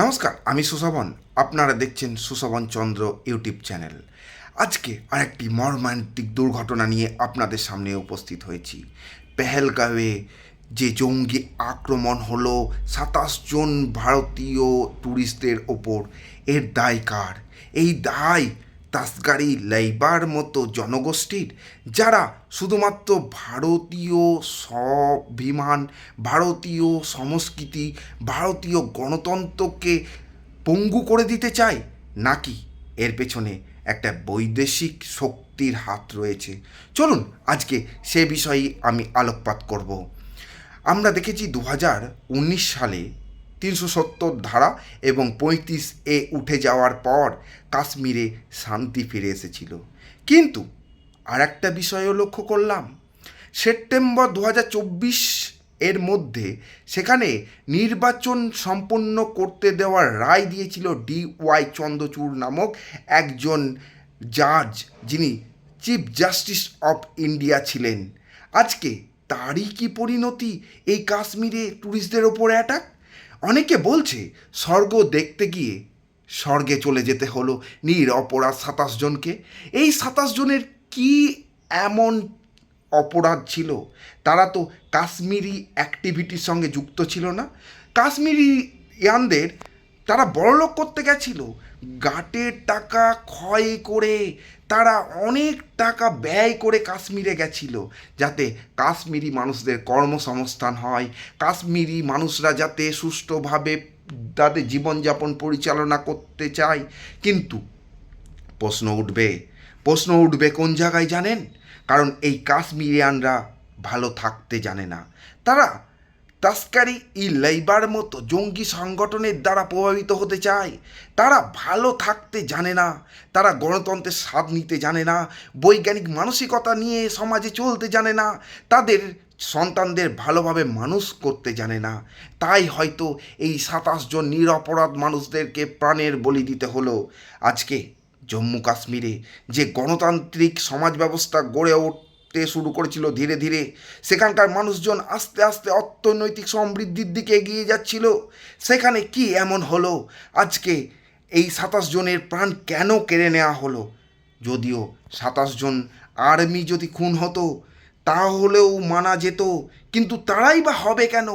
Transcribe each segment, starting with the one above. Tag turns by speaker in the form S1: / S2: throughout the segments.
S1: নমস্কার, আমি সুশবন আপনারা দেখছেন সুশবন চন্দ্র ইউটিউব চ্যানেল। আজকে আরেকটি মর্মান্তিক দুর্ঘটনা নিয়ে আপনাদের সামনে উপস্থিত হয়েছি। পেহেলগাঁওয়ে যে জঙ্গি আক্রমণ হলো সাতাশ জন ভারতীয় ট্যুরিস্টদের ওপর, এর দায় কার? এই দায় তাসগারি লাইবার মতো জনগোষ্ঠীর, যারা শুধুমাত্র ভারতীয় স্বাভিমান ভারতীয় সংস্কৃতি, ভারতীয় গণতন্ত্রকে পঙ্গু করে দিতে চায়, নাকি এর পেছনে একটা বৈদেশিক শক্তির হাত রয়েছে? চলুন, আজকে সে বিষয়ে আমি আলোকপাত করব। আমরা দেখেছি দু হাজার উনিশ সালে তিনশো সত্তর ধারা এবং পঁয়ত্রিশ এ উঠে যাওয়ার পর কাশ্মীরে শান্তি ফিরে এসেছিল। কিন্তু আর একটা বিষয়ও লক্ষ্য করলাম। সেপ্টেম্বর দু হাজার চব্বিশ এর মধ্যে সেখানে নির্বাচন সম্পন্ন করতে দেওয়ার রায় দিয়েছিল ডি ওয়াই চন্দ্রচূড় নামক একজন জাজ, যিনি চিফ জাস্টিস অফ ইন্ডিয়া ছিলেন। আজকে তারই কি পরিণতি এই কাশ্মীরে ট্যুরিস্টদের ওপর অ্যাটাক? অনেকে বলছে, স্বর্গ দেখতে গিয়ে স্বর্গে চলে যেতে হলো, নির অপরাধ সাতাশ জনকে। এই সাতাশ জনের কি এমন অপরাধ ছিল? তারা তো কাশ্মীরি অ্যাক্টিভিটির সঙ্গে যুক্ত ছিল না। কাশ্মীরি ইয়ানদের তারা বড়লোক করতে গেছিল। গাটের টাকা ক্ষয় করে তারা অনেক টাকা ব্যয় করে কাশ্মীরে গেছিল, যাতে কাশ্মীরি মানুষদের কর্মসংস্থান হয়। কাশ্মীরি মানুষরা যাতে সুষ্ঠুভাবে তাদের জীবনযাপন পরিচালনা করতে চায়। কিন্তু প্রশ্ন উঠবে প্রশ্ন উঠবে কোন জায়গায় জানেন? কারণ এই কাশ্মীরিয়ানরা ভালো থাকতে জানে না। তারা তাস্কারি ই লেবার মতো জঙ্গি সংগঠনের দ্বারা প্রভাবিত হতে চায়। তারা ভালো থাকতে জানে না, তারা গণতন্ত্রের স্বাদ নিতে জানে না, বৈজ্ঞানিক মানসিকতা নিয়ে সমাজে চলতে জানে না, তাদের সন্তানদের ভালোভাবে মানুষ করতে জানে না। তাই হয়তো এই সাতাশ জন নিরপরাধ মানুষদেরকে প্রাণের বলি দিতে হলো। আজকে জম্মু কাশ্মীরে যে গণতান্ত্রিক সমাজ ব্যবস্থা গড়ে উঠতে শুরু করেছিল ধীরে ধীরে। সেখানকার মানুষজন আস্তে আস্তে অর্থনৈতিক সমৃদ্ধির দিকে এগিয়ে যাচ্ছিল। সেখানে কি এমন হলো? আজকে এই সাতাশ জনের প্রাণ কেন কেড়ে নেওয়া হলো? যদিও সাতাশ জন আর্মি যদি খুন হতো, তাহলেও মানা যেত। কিন্তু তারাই বা হবে কেন?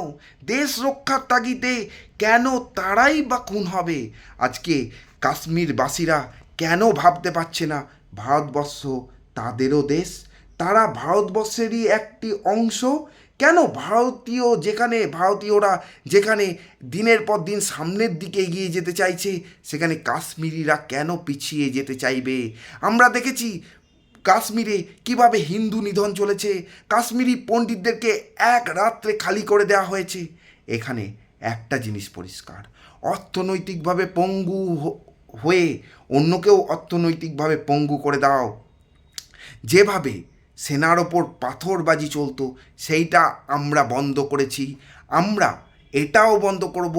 S1: দেশ রক্ষার তাগিদে কেন তারাই বা খুন হবে? আজকে কাশ্মীরবাসীরা কেন ভাবতে পারছে না? ভারতবর্ষ তাদেরও দেশ তারা ভারতবর্ষেরই একটি অংশ। কেন ভারতীয় যেখানে, ভারতীয়রা যেখানে দিনের পর দিন সামনের দিকে এগিয়ে যেতে চাইছে, সেখানে কাশ্মীরিরা কেন পিছিয়ে যেতে চাইবে? আমরা দেখেছি কাশ্মীরে কীভাবে হিন্দু নিধন চলেছে। কাশ্মীরি পণ্ডিতদেরকে এক রাত্রে খালি করে দেওয়া হয়েছে। এখানে একটা জিনিস পরিষ্কার, অর্থনৈতিকভাবে পঙ্গু হয়ে অন্যকেও অর্থনৈতিকভাবে পঙ্গু করে দাও। যেভাবে সেনার ওপর পাথরবাজি চলতো, সেইটা আমরা বন্ধ করেছি। আমরা এটাও বন্ধ করব,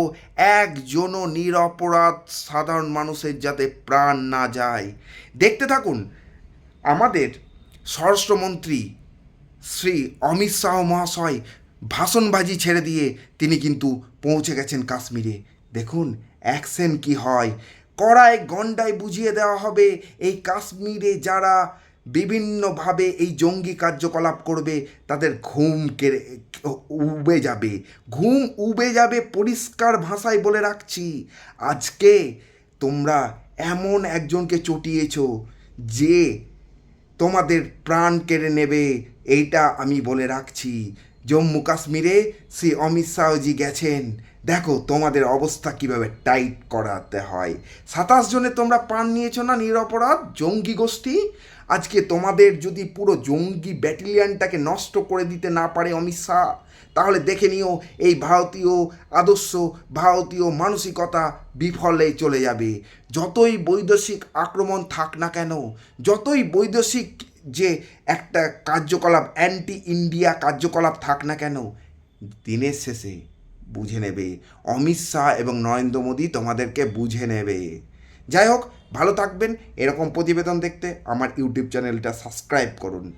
S1: একজনও নিরপরাধ সাধারণ মানুষের যাতে প্রাণ না যায়। দেখতে থাকুন, আমাদের স্বরাষ্ট্রমন্ত্রী শ্রী অমিত শাহ মহাশয় ভাষণবাজি ছেড়ে দিয়ে তিনি কিন্তু পৌঁছে গেছেন কাশ্মীরে। দেখুন, অ্যাকশন কি হয়। কড়ায় গন্ডায় বুঝিয়ে দেওয়া হবে, এই কাশ্মীরে যারা বিভিন্নভাবে এই জঙ্গি কার্যকলাপ করবে, তাদের ঘুম কেড়ে, উবে যাবে। ঘুম উবে যাবে পরিষ্কার ভাষায় বলে রাখছি। আজকে তোমরা এমন একজনকে চটিয়েছ যে তোমাদের প্রাণ কেড়ে নেবে, এইটা আমি বলে রাখছি। জম্মু কাশ্মীরে শ্রী অমিত শাহজি গেছেন। দেখো তোমাদের অবস্থা কীভাবে টাইট করাতে হয়। সাতাশ জনে তোমরা প্রাণ নিয়েছো না নিরপরাধ? জঙ্গি গোষ্ঠী? আজকে তোমাদের যদি পুরো জঙ্গি ব্যাটালিয়ানটাকে নষ্ট করে দিতে না পারে অমিত শাহ, তাহলে দেখে নিও এই ভারতীয় আদর্শ, ভারতীয় মানসিকতা বিফলে চলে যাবে। যতই বৈদেশিক আক্রমণ থাক না কেন, যতই বৈদেশিক যে একটা কার্যকলাপ অ্যান্টি ইন্ডিয়া কার্যকলাপ থাক না কেন, দিনের শেষে বুঝে নেবে। অমিত শাহ এবং নরেন্দ্র মোদী তোমাদেরকে বুঝে নেবে। যাই হোক, ভালো থাকবেন। এরকম প্রতিবেদন দেখতে আমার ইউটিউব চ্যানেলটা সাবস্ক্রাইব করুন।